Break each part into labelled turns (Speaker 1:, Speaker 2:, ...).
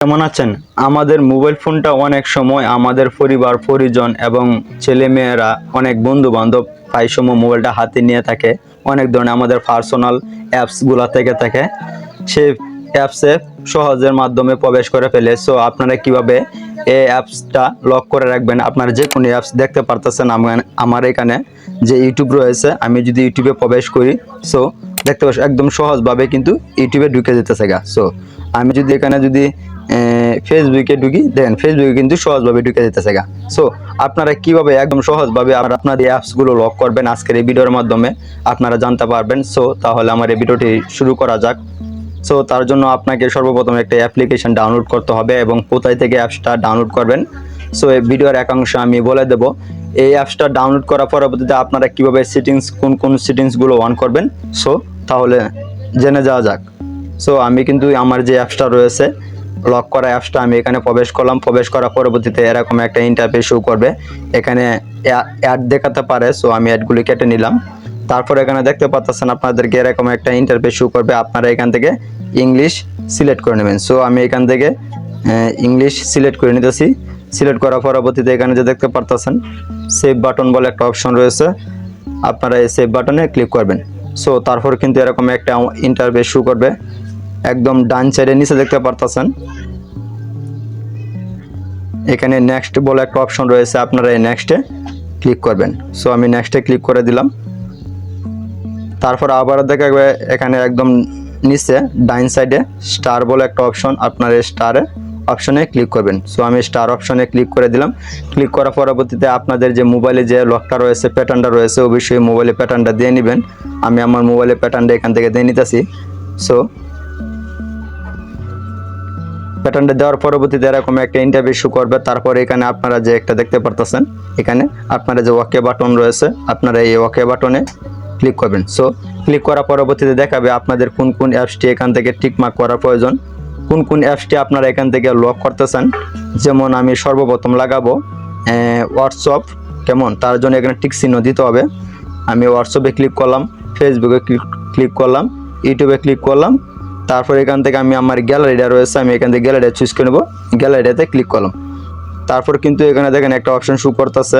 Speaker 1: কেমন আছেন? আমাদের মোবাইল ফোনটা অনেক সময় আমাদের পরিবার, পরিজন এবং ছেলে মেয়েরা অনেক বন্ধু বান্ধব প্রায় সময় মোবাইলটা হাতে নিয়ে থাকে। অনেক ধরনের আমাদের পার্সোনাল অ্যাপসগুলো থেকে থাকে। সেই অ্যাপসে সহজের মাধ্যমে প্রবেশ করে ফেলে। সো আপনারা কীভাবে এই অ্যাপসটা লক করে রাখবেন? আপনারা যে কোনো অ্যাপস দেখতে পারতেছেন আমার- এখানে যে ইউটিউব রয়েছে। আমি যদি ইউটিউবে প্রবেশ করি সো দেখতে পাচ্ছি একদম সহজভাবে কিন্তু ইউটিউবে ঢুকে যেতেছে গা। সো আমি যদি এখানে যদি ফেসবুকে ঢুকি দেন ফেসবুকে কিন্তু সহজভাবে ঢুকে যেতেছে গা। সো আপনারা কীভাবে একদম সহজভাবে আপনারা আপনাদের অ্যাপসগুলো লক করবেন আজকের এই ভিডিওর মাধ্যমে, আপনারা জানতে পারবেন। সো তাহলে আমার এই ভিডিওটি শুরু করা যাক। সো তার জন্য আপনাকে সর্বপ্রথম একটা অ্যাপ্লিকেশন ডাউনলোড করতে হবে এবং কোথায় থেকে অ্যাপসটা ডাউনলোড করবেন। সো এই ভিডিওর একাংশ আমি বলে দেব। এই অ্যাপসটা ডাউনলোড করার পরবর্তীতে আপনারা কীভাবে সেটিংস কোন কোন সেটিংসগুলো অন করবেন। সো তাহলে জেনে যাওয়া যাক। সো আমি কিন্তু আমার যে অ্যাপসটা রয়েছে লক করা অ্যাপসটা আমি এখানে প্রবেশ করলাম। প্রবেশ করার পরবর্তীতে এরকম একটা ইন্টারফেস শো করবে। এখানে অ্যাড দেখাতে পারে সো আমি অ্যাডগুলি কেটে নিলাম। তারপর এখানে দেখতে পাচ্ছেন আপনাদেরকে এরকম একটা ইন্টারফেস শো করবে। আপনারা এখান থেকে ইংলিশ সিলেক্ট করে নেবেন। সো আমি এখান থেকে ইংলিশ সিলেক্ট করে নিতেছি। সিলেক্ট করার পরবর্তীতে এখানে যে দেখতে পারতেছেন সেভ বাটন বলে একটা অপশন রয়েছে। আপনারা এই সেভ বাটনে ক্লিক করবেন। সো তারপর কিন্তু এরকম একটা ইন্টারফেস শো করবে। একদম ডান সাইডে নিচে দেখতে পারতেছেন। এখানে নেক্সট বলে একটা অপশন রয়েছে, আপনারা এই নেক্সটে ক্লিক করবেন। সো আমি নেক্সটে ক্লিক করে দিলাম। তারপর আবার দেখা এখানে একদম নিচে ডাইন সাইডে স্টার বলে একটা অপশন আপনার এই স্টারে অপশনে ক্লিক করবেন। সো আমি স্টার অপশনে ক্লিক করে দিলাম। ক্লিক করার পরবর্তীতে আপনাদের যে মোবাইলে যে লকটা রয়েছে প্যাটার্নটা রয়েছে, অবশ্যই মোবাইলে প্যাটার্নটা দিয়ে নেবেন। আমি আমার মোবাইলে প্যাটার্নটা এখান থেকে দিয়ে নিতেছি। সো প্যাটার্নটা দেওয়ার পরবর্তীতে এরকম একটা ইন্টারভিউ শু করবে। তারপরে এখানে আপনারা যে একটা দেখতে পারতেছেন, এখানে আপনারা যে ওকে বাটন রয়েছে, আপনারা এই ওকে বাটনে ক্লিক করবেন। সো ক্লিক করার পরবর্তীতে দেখাবে আপনাদের কোন কোন অ্যাপসটি এখান থেকে টিকমার্ক করার প্রয়োজন, কোন কোন অ্যাপসটি আপনারা এখান থেকে লক করতেছেন। যেমন আমি সর্বপ্রথম লাগাবো হোয়াটসঅ্যাপ কেমন? তার জন্য এখানে টিক চিহ্ন দিতে হবে। আমি হোয়াটসঅ্যাপে ক্লিক করলাম ফেসবুকে ক্লিক করলাম ইউটিউবে ক্লিক করলাম তারপর এখান থেকে আমি আমার গ্যালারিটা রয়েছে, আমি এখান থেকে গ্যালারিটা চুজ করে নেব। গ্যালারিটাতে ক্লিক করলাম। তারপর কিন্তু এখানে দেখেন একটা অপশন শু করতেছে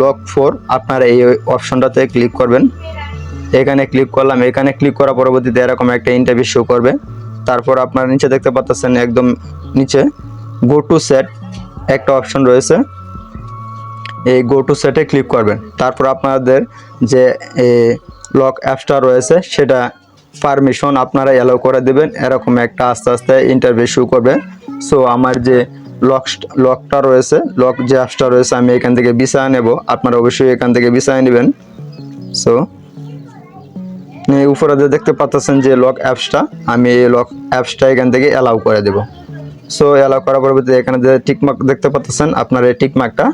Speaker 1: লক ফোর আপনারা এই অপশনটাতে ক্লিক করবেন। এখানে ক্লিক করলাম। এখানে ক্লিক করার পরবর্তীতে এরকম একটা ইন্টারভিউ শো করবে। তারপর আপনারা নিচে দেখতে পাচ্ছেন একদম নিচে গো টু সেট একটা অপশন রয়েছে। এই গো টু সেটে ক্লিক করবেন। তারপর আপনাদের যে লক অ্যাপসটা রয়েছে, সেটা পারমিশন আপনারা অ্যালাউ করে দেবেন। এরকম একটা আস্তে আস্তে ইন্টারভিউ শুরু করবে। সো আমার যে লক লকটা রয়েছে লক যে অ্যাপসটা রয়েছে, আমি এখান থেকে বিছায় নেব। আপনারা অবশ্যই এখান থেকে বিছায় নেবেন। সো উপরে যে দেখতে পাচ্ছেন যে লক অ্যাপসটা আমি এই লক অ্যাপসটা এখান থেকে অ্যালাউ করে দেব। সো অ্যালাউ করার পরবর্তীতে এখানে যে টিকমার্ক দেখতে পাচ্ছেন, আপনারা এই টিকমার্কটা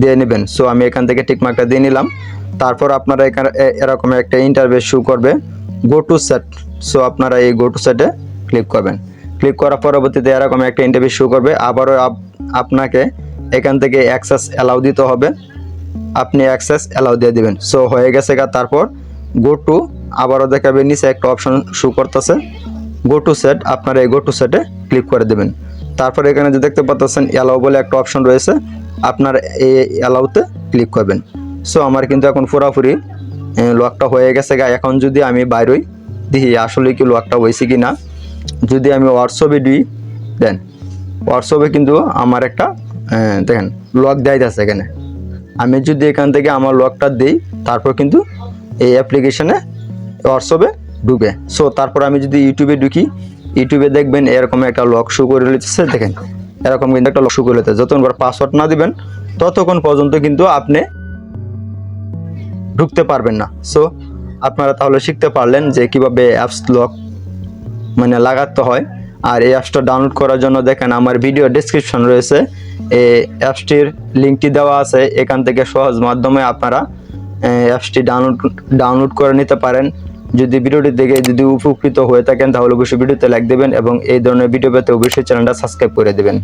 Speaker 1: দিয়ে নেবেন। সো আমি এখান থেকে টিকমার্কটা দিয়ে নিলাম। তারপর আপনারা এখানে এরকম একটা ইন্টারভিউ শু করবে। গো টু সেট সো আপনারা এই গো টু সেটে ক্লিক করবেন। ক্লিক করার পরবর্তীতে এরকম একটা ইন্টারভিউ শু করবে। আবারও আপ- আপনাকে এখান থেকে অ্যাক্সেস অ্যালাউ দিতে হবে। আপনি অ্যাক্সেস অ্যালাউ দিয়ে দিবেন। সো হয়ে গেছে গা, তারপর গো টু আবারও দেখাবে, নিচে একটা অপশন শু করতেছে। গো টু সেট আপনারা এই গো টু সেটে ক্লিক করে দেবেন। তারপর এখানে যে দেখতে পাচ্ছেন অ্যালাউ বলে একটা অপশন রয়েছে। আপনার এই অ্যালাউতে ক্লিক করবেন। সো আমার কিন্তু এখন পুরাপুরি লকটা হয়ে গেছে গা। এখন যদি আমি বাইরই দেখি, আসলে কি লকটা হয়েছে কি না যদি আমি হোয়াটসঅ্যাপে দিই, দেন হোয়াটসঅ্যাপে কিন্তু আমার একটা দেখেন লক দেয় আছে এখানে। আমি যদি এখান থেকে আমার লকটা দিই, তারপর কিন্তু এই অ্যাপ্লিকেশানে হোয়াটসঅ্যাপে ঢুকে। সো তারপর আমি যদি ইউটিউবে ঢুকি ইউটিউবে দেখবেন এরকম একটা লক শো করে লিখতেছে দেখেন, এরকম কিন্তু একটা লক শো করে লিখতেছে যতক্ষণ পাসওয়ার্ড না দিবেন, ততক্ষণ পর্যন্ত কিন্তু আপনি ঢুকতে পারবেন না। সো আপনারা তাহলে শিখতে পারলেন যে কীভাবে অ্যাপস লক মানে লাগাতে হয়। আর এই অ্যাপসটা ডাউনলোড করার জন্য দেখেন আমার ভিডিও ডেসক্রিপশন রয়েছে। এই অ্যাপসটির লিঙ্কটি দেওয়া আছে। এখান থেকে সহজ মাধ্যমে আপনারা অ্যাপসটি ডাউনলোড ডাউনলোড করে নিতে পারেন। যদি ভিডিওটি দেখে যদি উপকৃত হয়ে থাকেন, তাহলে অবশ্যই ভিডিওতে লাইক দেবেন এবং এই ধরনের ভিডিও পেতে অবশ্যই চ্যানেলটা সাবস্ক্রাইব করে দেবেন।